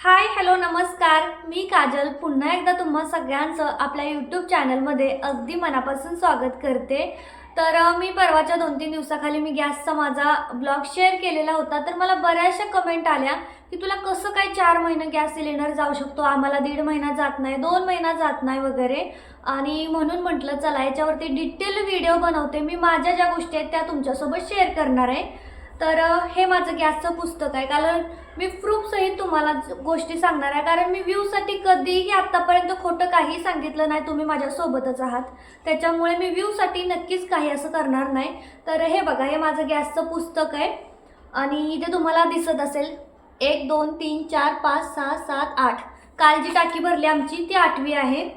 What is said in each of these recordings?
Hi hello नमस्कार. मी काजल. पुन्हा एकदा तुम्हा सगळ्यांचं आपल्या यूट्यूब चॅनलमध्ये अगदी मनापासून स्वागत करते. तर मी परवाच्या दोन तीन दिवसाखाली मी गॅसचा माझा ब्लॉग शेअर केलेला होता. तर मला बऱ्याचशा कमेंट आल्या की तुला कसं काय चार महिने गॅस सिलेंडर जाऊ शकतो? आम्हाला दीड महिना जात नाही दोन महिना जात नाही वगैरे. आणि म्हणून म्हटलं चला याच्यावरती डिटेल व्हिडिओ बनवते. मी माझ्या ज्या गोष्टी आहेत त्या तुमच्यासोबत शेअर करणार आहे. तर हे माझं गॅसचं पुस्तक आहे. कारण मी प्रूफसहित तुम्हाला गोष्टी सांगणार आहे. कारण मी व्ह्यूसाठी कधीही आत्तापर्यंत खोटं काही सांगितलं नाही. तुम्ही माझ्यासोबतच आहात. त्याच्यामुळे मी व्ह्यूसाठी नक्कीच काही असं करणार नाही. तर हे बघा हे माझं गॅसचं पुस्तक आहे. आणि इथे तुम्हाला दिसत असेल. एक दोन तीन चार पाच सहा सात आठ. काल जी टाकी भरली आमची ती आठवी आहे.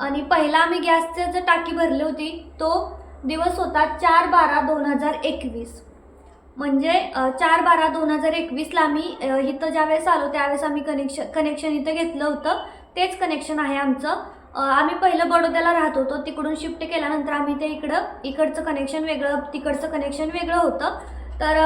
आणि पहिला आम्ही गॅसचं जर टाकी भरली होती तो दिवस होता चार बारा दोन हजार एकवीस. म्हणजे चार बारा दोन हजार एकवीसला आम्ही इथं ज्यावेळेस आलो त्यावेळेस आम्ही कनेक्शन कनेक्शन इथं घेतलं होतं. तेच कनेक्शन आहे आमचं. आम्ही पहिलं बडोद्याला राहत होतो. तिकडून शिफ्ट केल्यानंतर आम्ही ते इकडं इकडचं कनेक्शन वेगळं तिकडचं कनेक्शन वेगळं होतं. तर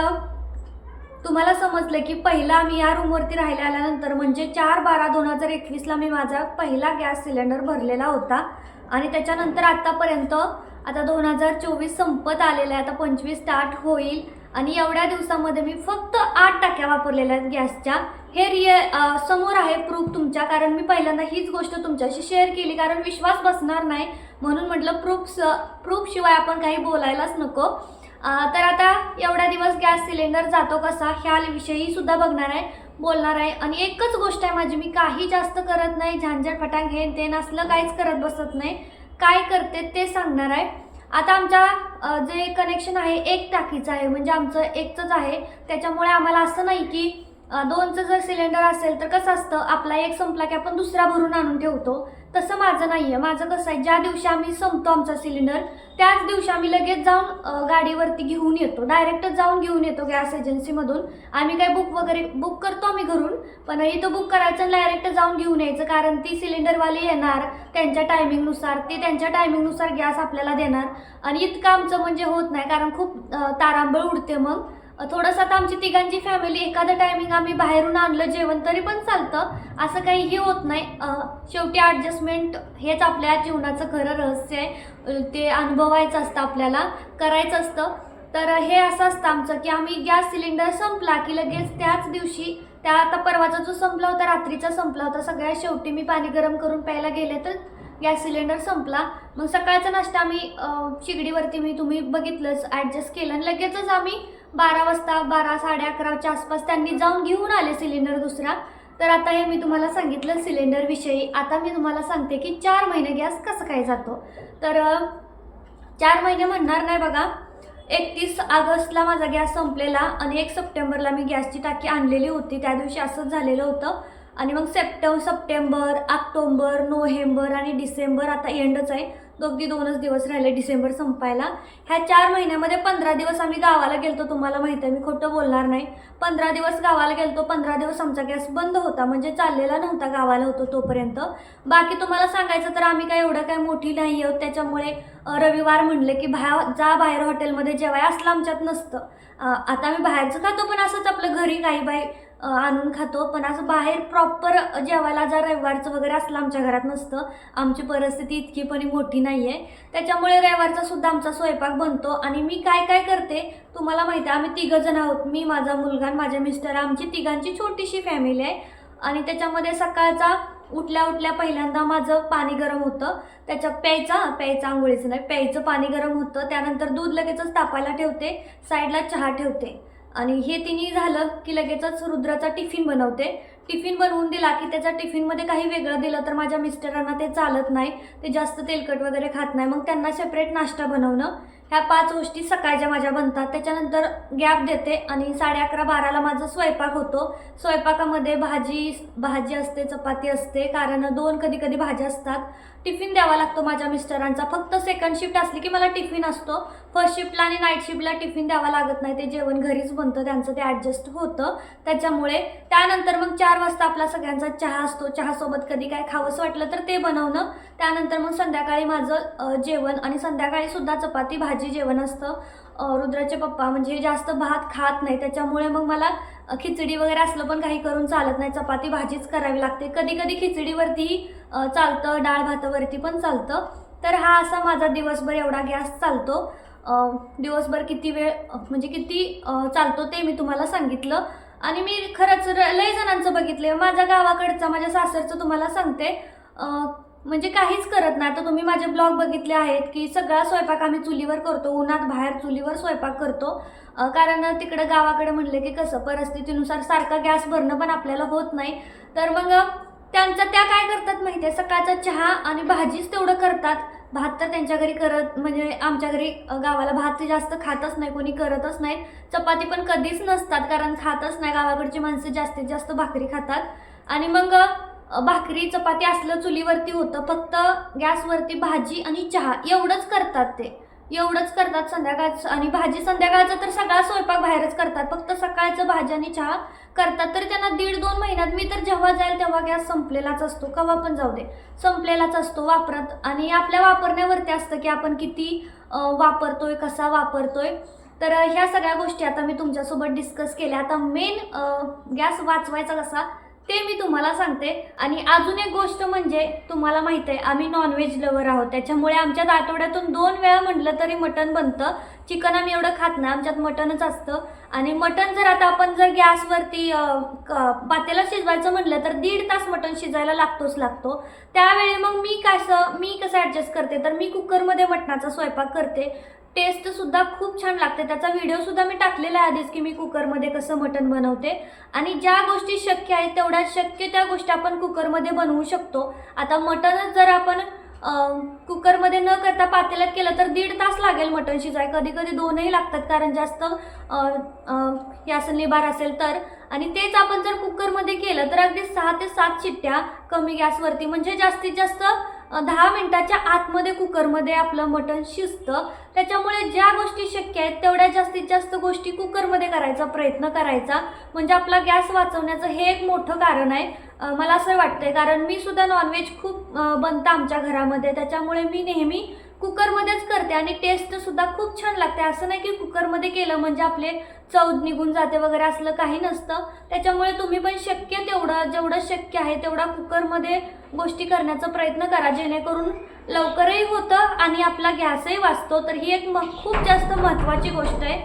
तुम्हाला समजलं की पहिला आम्ही या रूमवरती राहिल्या आल्यानंतर म्हणजे चार बारा दोन हजार एकवीसला मी माझा पहिला गॅस सिलेंडर भरलेला होता. आणि त्याच्यानंतर आत्तापर्यंत आता दोन हजार चोवीस संपत आलेलं आहे. आता पंचवीस स्टार्ट होईल. आणि एवढ्या दिवसामध्ये मी फक्त आठ टाक्या वापरलेल्या आहेत गॅसच्या. हे रिय समोर आहे प्रूफ तुमच्या कारण मी पहिल्यांदा हीच गोष्ट तुमच्याशी शेअर केली कारण विश्वास बसणार नाही. म्हणून म्हटलं प्रूफ स प्रूफशिवाय आपण काही बोलायलाच नको. तर आता एवढा दिवस गॅस सिलेंडर जातो कसा ह्याविषयी सुद्धा बघणार आहे बोलणार आहे. आणि एकच गोष्ट आहे माझी मी काही जास्त करत नाही झांझट फटांग हे ते नसलं काहीच करत बसत नाही. काय करते ते सांगणार आहे. आता आमच्या जे कनेक्शन आहे एक टाकीचं आहे. म्हणजे आमचं एकचंच आहे. त्याच्यामुळे आम्हाला असं नाही की दोनचं जर सिलेंडर असेल तर कसं असतं आपला एक संपला की आपण दुसरा भरून आणून ठेवतो. तसं माझं नाही आहे माझं कसं आहे ज्या दिवशी आम्ही संपतो आमचा सिलेंडर त्याच दिवशी आम्ही लगेच जाऊन गाडीवरती घेऊन येतो. डायरेक्टच जाऊन घेऊन येतो गॅस एजन्सीमधून आम्ही काय बुक वगैरे बुक करतो आम्ही घरून पण इथं बुक करायचं डायरेक्ट जाऊन घेऊन यायचं. कारण ती सिलेंडरवाली येणार त्यांच्या टायमिंगनुसार ते त्यांच्या टायमिंगनुसार गॅस आपल्याला देणार. आणि इतकं आमचं म्हणजे होत नाही कारण खूप तारांबळ उडते मग. थोडंसं आता आमची तिघांची फॅमिली एखादं टायमिंग आम्ही बाहेरून आणलं जेवण तरी पण चालतं. असं काहीही होत नाही. शेवटी ॲडजस्टमेंट हेच आपल्या जीवनाचं खरं रहस्य आहे. ते अनुभवायचं असतं आपल्याला करायचं असतं. तर हे असं असतं आमचं की आम्ही गॅस सिलेंडर संपला की लगेच त्याच दिवशी त्या आता परवाचा जो संपला होता रात्रीचा संपला होता सगळ्या शेवटी मी पाणी गरम करून प्यायला गेले तर गॅस सिलेंडर संपला. मग सकाळचा नाश्ता आम्ही शिगडीवरती मी तुम्ही बघितलंच ॲडजस्ट केलं आणि लगेचच आम्ही बारा वाजता बारा साडे अकराच्या आसपास त्यांनी जाऊन घेऊन आले सिलेंडर दुसरा. तर आता हे मी तुम्हाला सांगितलं सिलेंडरविषयी आता मी तुम्हाला सांगते की चार महिने गॅस कसं काय जातो. तर चार महिने म्हणणार नाही बघा. एकतीस ऑगस्टला माझा गॅस संपलेला आणि एक सप्टेंबरला मी गॅसची टाकी आणलेली होती. त्या दिवशी असंच झालेलं होतं. आणि मग सप्टेंबर सप्टेंबर ऑक्टोंबर नोव्हेंबर आणि डिसेंबर आता एंडच आहे. अगदी दोनच दिवस राहिले डिसेंबर संपायला. ह्या चार महिन्यामध्ये पंधरा दिवस आम्ही गावाला गेलतो तुम्हाला माहिती आहे मी खोटं बोलणार नाही. पंधरा दिवस गावाला गेलतो पंधरा दिवस आमचा गॅस बंद होता म्हणजे चाललेला नव्हता गावाला होतो तोपर्यंत. बाकी तुम्हाला सांगायचं तर आम्ही काय एवढं काय मोठी नाही आहोत त्याच्यामुळे रविवार म्हणले की बाहेर जा बाहेर हॉटेलमध्ये जेवाय असलं आमच्यात नसतं. आता आम्ही बाहेरचं खातो पण असंच आपलं घरी काही बाई आणून खातो. पण असं बाहेर प्रॉपर जेवायला जर रविवारचं वगैरे असलं आमच्या घरात नसतं. आमची परिस्थिती इतकी पण मोठी नाही आहे त्याच्यामुळे रविवारचा सुद्धा आमचा स्वयंपाक बनतो. आणि मी काय काय करते? तुम्हाला माहिती आहे आम्ही तिघं जण आहोत. मी माझा मुलगा आणि माझ्या मिस्टर. आमची तिघांची छोटीशी फॅमिली आहे. आणि त्याच्यामध्ये सकाळचा उठल्या उठल्या पहिल्यांदा माझं पाणी गरम होतं. त्याच्यात प्यायचा प्यायचं आंघोळीचं नाही. प्यायचं पाणी गरम होतं. त्यानंतर दूध लगेचच तापायला ठेवते. साईडला चहा ठेवते. आणि हे तिन्ही झालं की लगेचच रुद्राचा टिफिन बनवते. टिफिन बनवून दिला की त्याच्या टिफिनमध्ये काही वेगळं दिलं तर माझ्या मिस्टरांना ते चालत नाही. ते जास्त तेलकट वगैरे खात नाही. मग त्यांना सेपरेट नाश्ता बनवणं. ह्या पाच गोष्टी सकाळच्या माझ्या बनतात. त्याच्यानंतर गॅप देते आणि साडे अकरा बाराला माझं स्वयंपाक होतो. स्वयंपाकामध्ये भाजी भाजी असते चपाती असते. कारण दोन कधी कधी भाज्या असतात. टिफिन द्यावा लागतो माझ्या मिस्टरांचा. फक्त सेकंड शिफ्ट असली की मला टिफिन असतो. फर्स्ट शिफ्टला आणि नाईट शिफ्टला टिफिन द्यावा लागत नाही. ते जेवण घरीच बनतं त्यांचं ते ॲडजस्ट होतं. त्याच्यामुळे त्यानंतर मग चार वाजता आपला सगळ्यांचा चहा असतो. चहासोबत कधी काय खावंसं वाटलं तर ते बनवणं. त्यानंतर मग संध्याकाळी माझं जेवण आणि संध्याकाळी सुद्धा चपाती भाजी जेवण असतं. रुद्राचे पप्पा म्हणजे जास्त भात खात नाही. त्याच्यामुळे मग मला खिचडी वगैरे असलं पण काही करून चालत नाही. चपाती भाजीच करावी लागते. कधी कधी खिचडीवरती चालतं. डाळ भातावरती पण चालतं. तर हा असा माझा दिवसभर एवढा गॅस चालतो. दिवसभर किती वेळ म्हणजे किती चालतो ते मी तुम्हाला सांगितलं. आणि मी खरंच र- लय जणांचं बघितलं माझ्या गावाकडचा माझ्या सासरचं तुम्हाला सांगते. म्हणजे काहीच करत नाही. आता तुम्ही माझे ब्लॉग बघितले आहेत की सगळा स्वयंपाक आम्ही चुलीवर करतो उन्हात बाहेर चुलीवर स्वयंपाक करतो. कारण तिकडं गावाकडे म्हणलं की कसं परिस्थितीनुसार सारखा गॅस भरणं पण आपल्याला होत नाही. तर मग त्यांचा त्या काय करतात माहिती आहे? सकाळचा चहा आणि भाजीच तेवढं करतात. भात तर त्यांच्या घरी करत म्हणजे आमच्या घरी गावाला भात जास्त खातच नाही कोणी करतच नाही. चपाती पण कधीच नसतात कारण खातच नाही. गावाकडची माणसं जास्तीत जास्त भाकरी खातात. आणि मग भाकरी चपाती असलं चुलीवरती होतं. फक्त गॅसवरती भाजी आणि चहा एवढंच करतात ते. एवढंच करतात संध्याकाळचं. आणि भाजी संध्याकाळचं तर सगळा स्वयंपाक बाहेरच करतात. फक्त सकाळचं भाजी आणि चहा करतात तर त्यांना दीड दोन महिन्यात मी तर जेव्हा जाईल तेव्हा गॅस संपलेलाच असतो. केव्हा पण जाऊ दे. संपलेलाच असतो वापरत. आणि आपल्या वापरण्यावरती असतं की आपण किती वापरतोय कसा वापरतोय. तर ह्या सगळ्या गोष्टी आता मी तुमच्यासोबत डिस्कस केल्या. आता मेन गॅस वाचवायचा कसा? ते मी तुम्हाला सांगते. आणि अजून एक गोष्ट म्हणजे तुम्हाला माहीत आहे आम्ही नॉनव्हेज लवर आहोत. त्याच्यामुळे आमच्यात आठवड्यातून दोन वेळा म्हटलं तरी मटण बनतं. चिकन आम्ही एवढं खात नाही आमच्यात मटणच असतं. आणि मटण जर आता आपण जर गॅसवरती क- पातेला शिजवायचं म्हटलं तर दीड तास मटण शिजायला लागतोच लागतो. त्यावेळी मग मी कसं मी कसं ॲडजस्ट करते? तर मी कुकरमध्ये मटणाचा स्वयंपाक करते. टेस्ट सुद्धा खूप छान लागते. त्याचा व्हिडिओ सुद्धा मी टाकलेला आहे आधीच की मी कुकरमध्ये कसं मटण बनवते. आणि ज्या गोष्टी शक्य आहेत तेवढ्या शक्य त्या गोष्टी आपण कुकरमध्ये बनवू शकतो. आता मटणच जर आपण कुकरमध्ये न करता पातेल्यात केलं तर दीड तास लागेल मटण शिजाय. कधी कधी दोनही लागतात कारण जास्त अं, अं, हे निबार असेल तर. आणि तेच आपण जर कुकरमध्ये केलं तर अगदी सहा ते सात शिट्ट्या कमी गॅसवरती म्हणजे जास्तीत जास्त दहा मिनटाच्या आतमध्ये कुकरमध्ये आपलं मटण शिजतं. त्याच्यामुळे ज्या गोष्टी शक्य आहेत तेवढ्या जास्तीत जास्त गोष्टी कुकरमध्ये करायचा प्रयत्न करायचा. म्हणजे आपला गॅस वाचवण्याचं हे एक मोठं कारण आहे. मला असं वाटतंय कारण मी सुद्धा नॉनव्हेज खूप बनतं आमच्या घरामध्ये. त्याच्यामुळे मी नेहमी कुकरमध्येच करते आणि टेस्ट सुद्धा खूप छान लागते. असं नाही की कुकरमध्ये केलं म्हणजे आपले चव निघून जाते वगैरे असलं काही नसतं. त्याच्यामुळे तुम्ही पण शक्य तेवढं जेवढं शक्य आहे तेवढा कुकरमध्ये गोष्टी करण्याचा प्रयत्न करा. जेणेकरून लवकरही होतं आणि आपला गॅसही वाचतो. तर ही एक खूप जास्त महत्त्वाची गोष्ट आहे.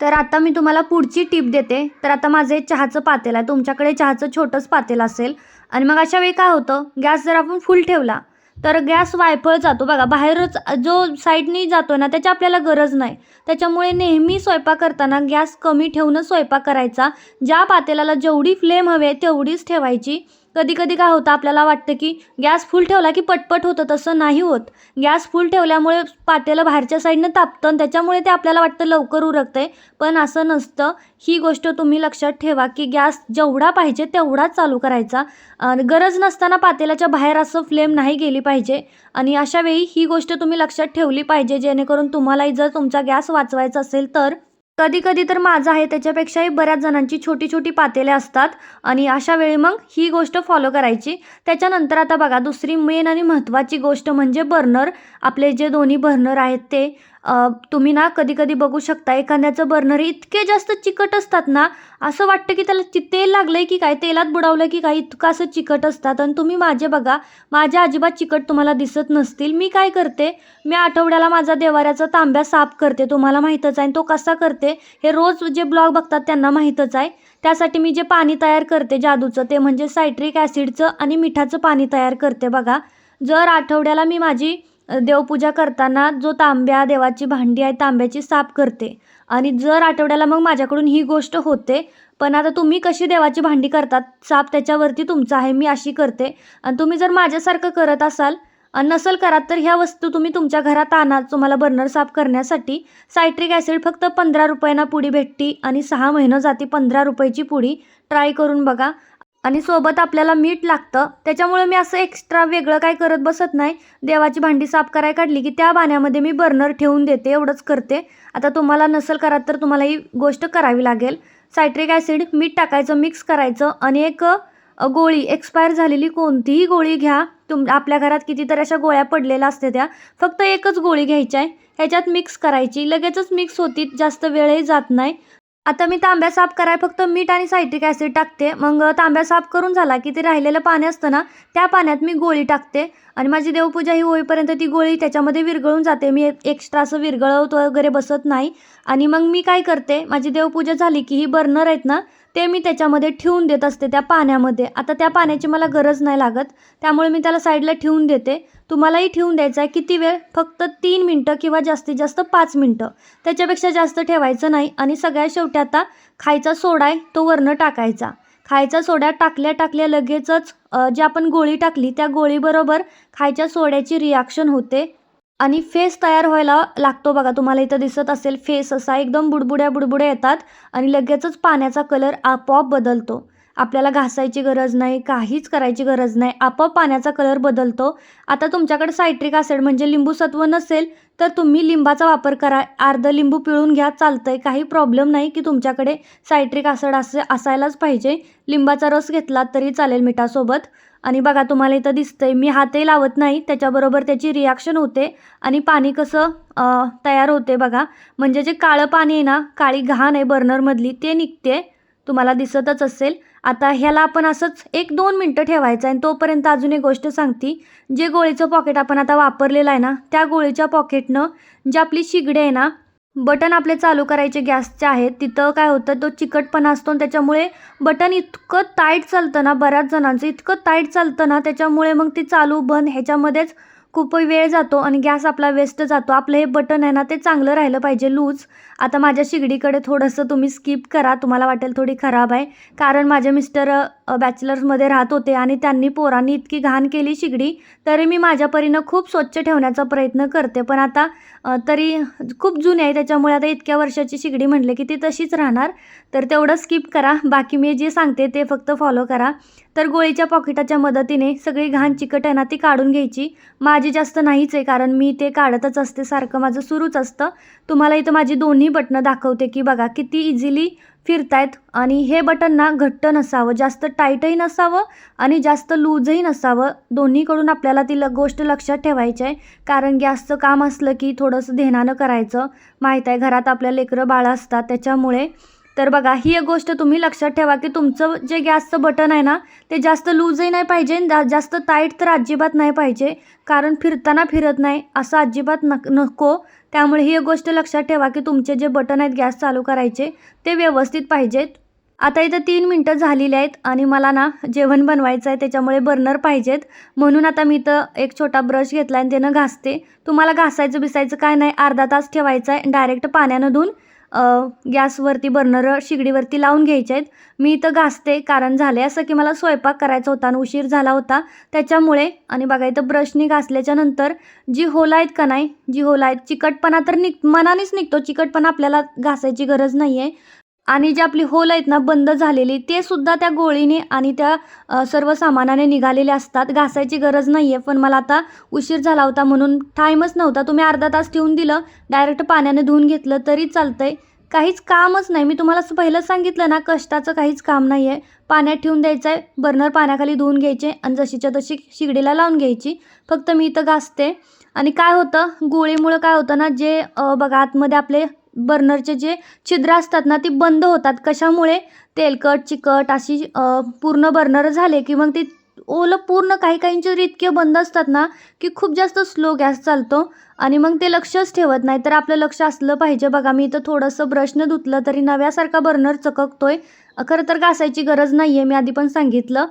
तर आता मी तुम्हाला पुढची टीप देते. तर आता माझं एक चहाचं पातेल आहे. तुमच्याकडे चहाचं छोटंच पातेल असेल. आणि मग अशा वेळी काय होतं? गॅस जर आपण फुल ठेवला तर गॅस वायफळ जातो बघा बाहेरच जो साईडनी जातो ना त्याची आपल्याला गरज नाही. त्याच्यामुळे नेहमी स्वयंपाक करताना गॅस कमी ठेवूनच स्वयंपाक करायचा. ज्या पातेल्याला जेवढी फ्लेम हवी आहे तेवढीच ठेवायची. कधी कधी काय होतं आपल्याला वाटतं की गॅस फुल ठेवला की पटपट होतं तसं नाही होत. गॅस फुल ठेवल्यामुळे पातेलं बाहेरच्या साईडनं तापतं आणि त्याच्यामुळे ते आपल्याला वाटतं लवकर उरकते पण असं नसतं. ही गोष्ट तुम्ही लक्षात ठेवा की गॅस जेवढा पाहिजे तेवढाच चालू करायचा. गरज नसताना पातेल्याच्या बाहेर असं फ्लेम नाही गेली पाहिजे. आणि अशावेळी ही गोष्ट तुम्ही लक्षात ठेवली पाहिजे जेणेकरून तुम्हालाही जर तुमचा गॅस वाचवायचा असेल तर कधी कधी तर माझं आहे त्याच्यापेक्षाही बऱ्याच जणांची छोटी छोटी पातेले असतात आणि अशा वेळी मग ही गोष्ट फॉलो करायची. त्याच्यानंतर आता बघा दुसरी मेन आणि महत्त्वाची गोष्ट म्हणजे बर्नर आपले जे दोन्ही बर्नर आहेत ते तुम्ही ना कधी कधी बघू शकता एखाद्याचं बर्नर इतके जास्त चिकट असतात ना असं वाटतं की त्याला ति- तेल आहे की काय तेलात बुडावलं की काय इतकं असं चिकट असतात. आणि तुम्ही माझे बघा माझ्या अजिबात चिकट तुम्हाला दिसत नसतील. मी काय करते मी आठवड्याला माझा देवाऱ्याचा तांब्या साफ करते तुम्हाला माहीतच आहे. आणि तो कसा करते हे रोज जे ब्लॉग बघतात त्यांना माहीतच आहे. त्यासाठी मी जे पाणी तयार करते जादूचं ते म्हणजे सायट्रिक ॲसिडचं आणि मिठाचं पाणी तयार करते बघा. जर आठवड्याला मी माझी देवपूजा करताना जो तांब्या देवाची भांडी आहे तांब्याची साफ करते. आणि जर आठवड्याला मग माझ्याकडून ही गोष्ट होते पण आता तुम्ही कशी देवाची भांडी करतात? साफ त्याच्यावरती तुमचं आहे मी अशी करते. आणि तुम्ही जर माझ्यासारखं करत असाल आणि नसल करा तर ह्या वस्तू तुम्ही तुमच्या घरात आणा तुम्हाला बर्नर साफ करण्यासाठी. सायट्रिक ॲसिड फक्त पंधरा रुपयांना पुडी भेटती आणि सहा महिनं जाती पंधरा रुपयाची पुडी. ट्राय करून बघा. आणि सोबत आपल्याला मीठ लागतं. त्याच्यामुळे मी असं एक्स्ट्रा वेगळं काय करत बसत नाही. देवाची भांडी साफ करायला काढली की त्या पाण्यामध्ये मी बर्नर ठेवून देते एवढंच करते. आता तुम्हाला नसेल करात तर तुम्हाला ही गोष्ट करावी लागेल. सायट्रिक ॲसिड मीठ टाकायचं मिक्स करायचं आणि एक गोळी एक्सपायर झालेली कोणतीही गोळी घ्या. तुम आपल्या घरात कितीतरी अशा गोळ्या पडलेल्या असते त्या. फक्त एकच गोळी घ्यायची आहे. ह्याच्यात मिक्स करायची. लगेचच मिक्स होती जास्त वेळही जात नाही. आता मी तांब्या साफ कराय फक्त मीठ आणि सायट्रिक ॲसिड टाकते. मग तांब्या साफ करून झाला की ते राहिलेलं पाणी असतं ना त्या पाण्यात मी गोळी टाकते. आणि माझी देवपूजा ही होईपर्यंत ती गोळी त्याच्यामध्ये विरघळून जाते. मी एक्स्ट्रा असं विरघळवत वगैरे बसत नाही. आणि मग मी काय करते माझी देवपूजा झाली की ही बर्नर आहेत ना ते मी त्याच्यामध्ये ठेवून देत असते त्या पाण्यामध्ये. आता त्या पाण्याची मला गरज नाही लागत त्यामुळे मी त्याला साईडला ठेवून देते. तुम्हालाही ठेवून द्यायचं आहे किती वेळ? फक्त तीन मिनटं किंवा जास्तीत जास्त पाच मिनटं. त्याच्यापेक्षा जास्त ठेवायचं नाही आणि सगळ्यात शेवटी आता खायचा सोडा आहे तो वरनं टाकायचा. खायचा सोडा टाकल्या टाकल्या लगेचच जे जी आपण गोळी टाकली त्या गोळीबरोबर खायच्या सोड्याची रिॲक्शन होते. आणि फेस तयार व्हायला लागतो बघा. तुम्हाला इथं दिसत असेल फेस असा एकदम बुडबुड्या बुडबुड्या येतात आणि लगेचच पाण्याचा कलर आपोआप बदलतो. आपल्याला घासायची गरज नाही काहीच करायची गरज नाही. आपोआप पाण्याचा कलर बदलतो. आता तुमच्याकडे सायट्रिक ॲसिड म्हणजे लिंबू सत्व नसेल तर तुम्ही लिंबाचा वापर करा. अर्ध लिंबू पिळून घ्या चालतं आहे काही प्रॉब्लेम नाही की तुमच्याकडे सायट्रिक ॲसिड असे असायलाच पाहिजे. लिंबाचा रस घेतला तरी चालेल मिठासोबत. आणि बघा तुम्हाला इथं दिसतंय. मी हातही लावत नाही त्याच्याबरोबर त्याची रिॲक्शन होते. आणि पाणी कसं तयार होते बघा. म्हणजे जे काळं पाणी आहे ना काळी घाण आहे बर्नरमधली ते निघते. तुम्हाला दिसतच असेल. आता ह्याला आपण असंच एक दोन मिनटं ठेवायचं आहे आणि तोपर्यंत अजून एक गोष्ट सांगती. जे गोळीचं पॉकेट आपण आता वापरलेलं आहे ना त्या गोळीच्या पॉकेटनं जी आपली शिगडी आहे ना बटन आपले चालू करायचे गॅसचे आहेत तिथं काय होतं तो चिकटपणा असतो आणि त्याच्यामुळे बटन इतकं टाईट चालतं ना बऱ्याच जणांचं इतकं टाईट चालतं ना त्याच्यामुळे मग ते चालू बंद ह्याच्यामध्येच खूप वेळ जातो आणि गॅस आपला वेस्ट जातो. आपलं हे बटन आहे ना ते चांगलं राहिलं पाहिजे लूज. आता माझ्या शिगडीकडे थोडंसं तुम्ही स्किप करा. तुम्हाला वाटेल थोडी खराब आहे. कारण माझे मिस्टर बॅचलर्समध्ये राहत होते आणि त्यांनी पोरांनी इतकी घाण केली शिगडी तरी मी माझ्या परीनं खूप स्वच्छ ठेवण्याचा प्रयत्न करते. पण आता तरी खूप जुनी आहे त्याच्यामुळे आता इतक्या वर्षाची शिगडी म्हटले की ती तशीच राहणार. तर तेवढं स्किप करा. बाकी मी जे सांगते ते फक्त फॉलो करा. तर गोळीच्या पॉकेटाच्या मदतीने सगळी घाण चिकट आहे ना ती काढून घ्यायची. माझी जास्त नाहीच आहे कारण मी ते काढतच असते सारखं माझं सुरूच असतं. तुम्हाला इथं माझी दोन्ही बटणं दाखवते की बघा किती इझिली फिरतायत आणि हे बटन ना घट्ट नसावं जास्त टाईटही नसावं आणि जास्त लूजही नसावं. दोन्हीकडून आपल्याला ती ल गोष्ट लक्षात ठेवायची आहे. कारण गॅसचं काम असलं की थोडंसं ध्यानानं करायचं. माहीत आहे घरात आपल्या लेकरं बाळं असतात त्याच्यामुळे तर बघा ही एक गोष्ट तुम्ही लक्षात ठेवा की तुमचं जे गॅसचं बटन आहे ना ते जास्त लूजही नाही पाहिजे जा- जास्त टाईट तर अजिबात नाही पाहिजे. कारण फिरताना फिरत नाही असं अजिबात नक नको. त्यामुळे ही एक गोष्ट लक्षात ठेवा की तुमचे जे बटन आहेत गॅस चालू करायचे ते व्यवस्थित पाहिजेत. आता इथं तीन मिनटं झालेली आहेत आणि मला ना जेवण बनवायचं आहे त्याच्यामुळे बर्नर पाहिजेत. म्हणून आता मी इथं एक छोटा ब्रश घेतला आणि त्यानं घासते. तुम्हाला घासायचं बिसायचं काय नाही अर्धा तास ठेवायचं आहे डायरेक्ट पाण्यानं धुवून गॅसवरती बर्नर शिगडीवरती लावून घ्यायचे आहेत. मी इथं घासते कारण झाले असं की मला स्वयंपाक करायचा होता आणि उशीर झाला होता. त्याच्यामुळे आणि बघा इथं ब्रशनी घासल्याच्या नंतर जी होला आहेत का नाही जी होला आहेत चिकटपणा तर निघ मनानेच निघतो. चिकटपणा आपल्याला घासायची गरज नाही आहे आणि जे आपली होल आहेत ना बंद झालेली ते सुद्धा त्या गोळीने आणि त्या सर्व सामानाने निघालेले असतात. घासायची गरज नाही आहे पण मला आता उशीर झाला होता म्हणून टाईमच नव्हता. तुम्ही अर्धा तास ठेवून दिलं डायरेक्ट पाण्याने धुवून घेतलं तरी चालतंय. काहीच कामच नाही. मी तुम्हाला असं पहिलं सांगितलं ना कष्टाचं काहीच काम नाही आहे पाण्यात ठेवून द्यायचं आहे बर्नर पाण्याखाली धुवून घ्यायचे आणि जशीच्या तशी शिगडीला लावून घ्यायची. फक्त मी इथं घासते. आणि काय होतं गोळीमुळं काय होतं ना जे बघा आतमध्ये आपले बर्नरचे जे छिद्र असतात ना ती बंद होतात. कशामुळे? तेलकट चिकट अशी पूर्ण बर्नर झाले की मग ती ओलं पूर्ण काही काहींचे तर इतके बंद असतात ना की खूप जास्त स्लो गॅस चालतो. आणि मग ते लक्षच ठेवत नाही. तर आपलं लक्ष असलं पाहिजे. बघा मी इथं थोडंसं ब्रशनं धुतलं तरी नव्यासारखा बर्नर चककतोय. आहे खरं तर घासायची गरज नाही आहे मी आधी पण सांगितलं.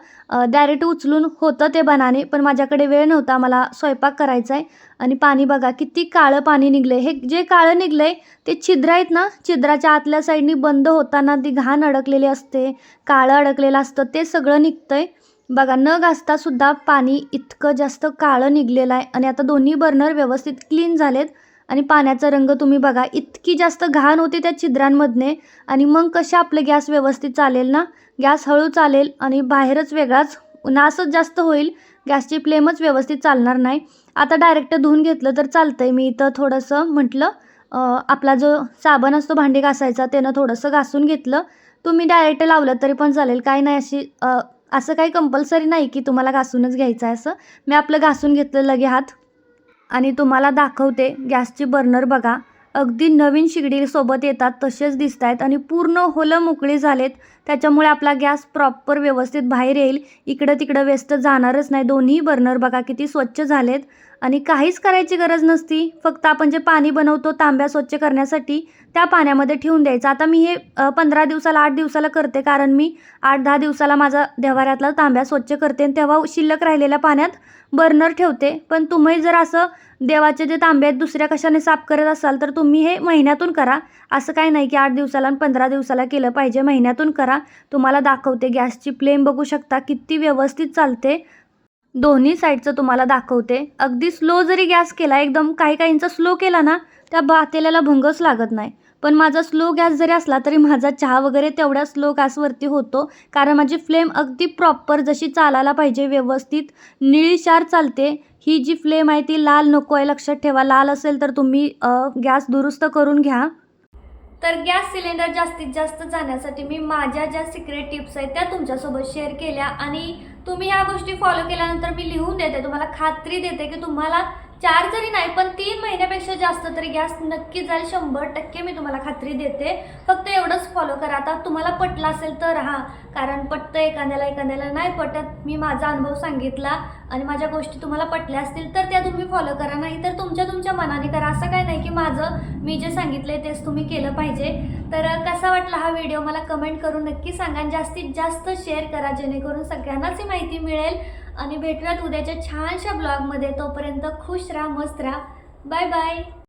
डायरेक्ट उचलून होतं ते बनाने पण माझ्याकडे वेळ नव्हता. मला स्वयंपाक करायचा आहे आणि पाणी बघा किती काळं पाणी निघलं हे जे काळं निघलं आहे ते छिद्र आहेत ना छिद्राच्या आतल्या साईडनी बंद होताना ती घाण अडकलेली असते काळं अडकलेलं असतं ते सगळं निघतं आहे बघा न घासता सुद्धा पाणी इतकं जास्त काळं निघलेलं आहे आणि आता दोन्ही बर्नर व्यवस्थित क्लीन झालेत आणि पाण्याचा रंग तुम्ही बघा इतकी जास्त घाण होते त्या छिद्रांमधने आणि मग कशा आपलं गॅस व्यवस्थित चालेल ना? गॅस हळू चालेल आणि बाहेरच वेगळाच नासच जास्त होईल गॅसची फ्लेमच व्यवस्थित चालणार नाही. आता डायरेक्ट धुवून घेतलं तर चालतं आहे मी इथं थोडंसं म्हटलं आपला जो साबण असतो भांडी घासायचा त्यानं थोडंसं घासून घेतलं. तुम्ही डायरेक्ट लावलं तरी पण चालेल. काही नाही अशी असं काही कंपल्सरी नाही की तुम्हाला घासूनच घ्यायचं आहे असं. मी आपलं घासून घेतलं लगे हात. आणि तुम्हाला दाखवते गॅसची बर्नर बघा. अगदी नवीन शिगडीसोबत येतात तसेच दिसत आहेत आणि पूर्ण होलं मोकळी झालेत. त्याच्यामुळे आपला गॅस प्रॉपर व्यवस्थित बाहेर येईल. इकडं तिकडं वेस्ट जाणारच नाही. दोन्ही बर्नर बघा किती स्वच्छ झालेत. आणि काहीच करायची गरज नसती. फक्त आपण जे पाणी बनवतो तांब्या स्वच्छ करण्यासाठी त्या पाण्यामध्ये ठेवून द्यायचं. आता मी हे पंधरा दिवसाला आठ दिवसाला करते. कारण मी आठ दहा दिवसाला माझा देवाऱ्यातला तांब्या स्वच्छ करते आणि तेव्हा शिल्लक राहिलेल्या पाण्यात बर्नर ठेवते. पण तुम्ही जर असं देवाचे जे तांबे आहेत दुसऱ्या कशाने साफ करत असाल तर तुम्ही हे महिन्यातून करा. असं काही नाही की आठ दिवसाला आणि पंधरा दिवसाला केलं पाहिजे. महिन्यातून करा. तुम्हाला दाखवते गॅसची फ्लेम. बघू शकता किती व्यवस्थित चालते. दोन्ही साईडचं तुम्हाला दाखवते. अगदी स्लो जरी गॅस केला एकदम काही काहींचा स्लो केला ना त्या भातेल्याला भंगच लागत नाही. पण माझा स्लो गॅस जरी असला तरी माझा चहा वगैरे तेवढ्या स्लो गॅसवरती होतो. कारण माझी फ्लेम अगदी प्रॉपर जशी चालायला पाहिजे व्यवस्थित निळीशार चालते. ही जी फ्लेम आहे ती लाल नको आहे लक्षात ठेवा. लाल असेल तर तुम्ही गॅस दुरुस्त करून घ्या. तर गॅस सिलेंडर जास्तीत जास्त जाण्यासाठी मी माझ्या ज्या सिक्रेट टिप्स आहेत त्या तुमच्यासोबत शेअर केल्या. आणि तुम्ही ह्या गोष्टी फॉलो केल्यानंतर मी लिहून देते. तुम्हाला खात्री देते की तुम्हाला चार जरी नाही पण तीन महिन्यापेक्षा जास्त तरी गॅस नक्की जाईल. शंभर टक्के मी तुम्हाला खात्री देते. फक्त एवढंच फॉलो करा. आता तुम्हाला पटलं असेल तर हा कारण पटतं एखाद्याला एखाद्याला नाही पटत. मी माझा अनुभव सांगितला आणि माझ्या गोष्टी तुम्हाला पटल्या असतील तर त्या तुम्ही फॉलो करा. नाही तर तुमच्या तुमच्या मनाने करा. असं काय नाही की माझं मी जे सांगितलं आहे तेच तुम्ही केलं पाहिजे. तर कसा वाटला हा व्हिडिओ मला कमेंट करून नक्की सांगा आणि जास्तीत जास्त शेअर करा. जेणेकरून सगळ्यांनाच ही माहिती मिळेल. आणि भेटूयात उद्याच्या छानशा ब्लॉगमध्ये. तोपर्यंत खुश राहा मस्त राहा. Bye bye.